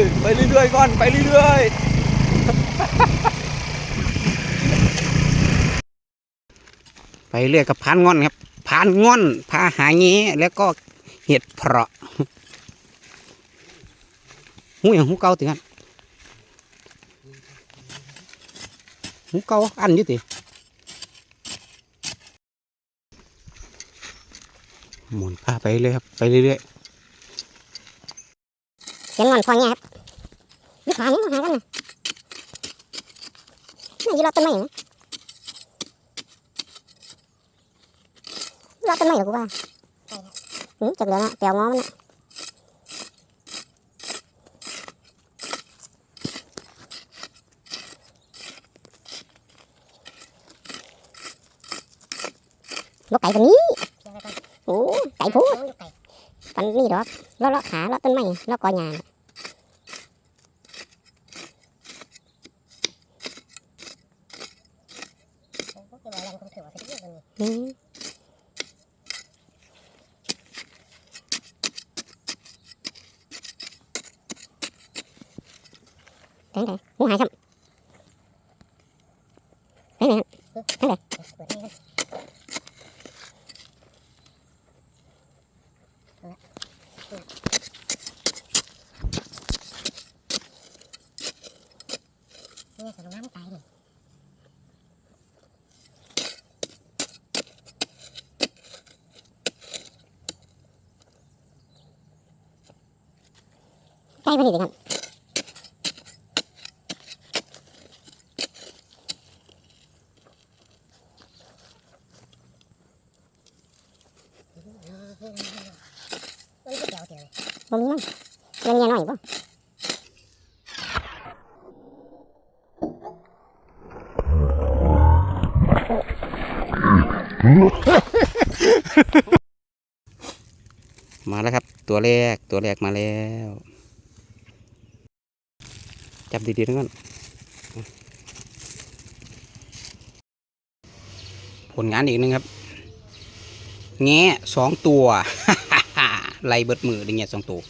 อไปเรื่อยๆก่อน ไปเรื่อยๆ ไปเรื่อยกับพานงอนครับพานงอนพาหาเงี้แล้วก็เห็ดเพาะหูอย่างหูเก่าติกันหูเก่าอันยู่ติหมุนพาไปเรื่อยครับ ไปเรื่อยๆ สียงงอนพอเนี่ยครับยึดหาเนี่หากันนะนี่ยืนรอต้นไม้อยู่นะรอต้นไม้เหรอกูว่าอืมจากเหลืองอะแปลวง้อมันอะบกไก่ตัวนี้โอ้ไก่พูดปันนี่ดอกลาะเลาะขาลาะต้นไม้ลาะกอหญ้า น่ะอืมแทงไหนหูหายซ้ำแทงไหนฮะแทงไหนใล้พอดีเลยครับบ่มีมั้งเรียน้อยป่ะมาแล้วครับ ตัวแรกตัวแรกมาแล้ว จับดีๆทั้งนั้นผลงานอีกหนึงครับ แงะสองตัวไล่เบิดมือได้แงะสองตัว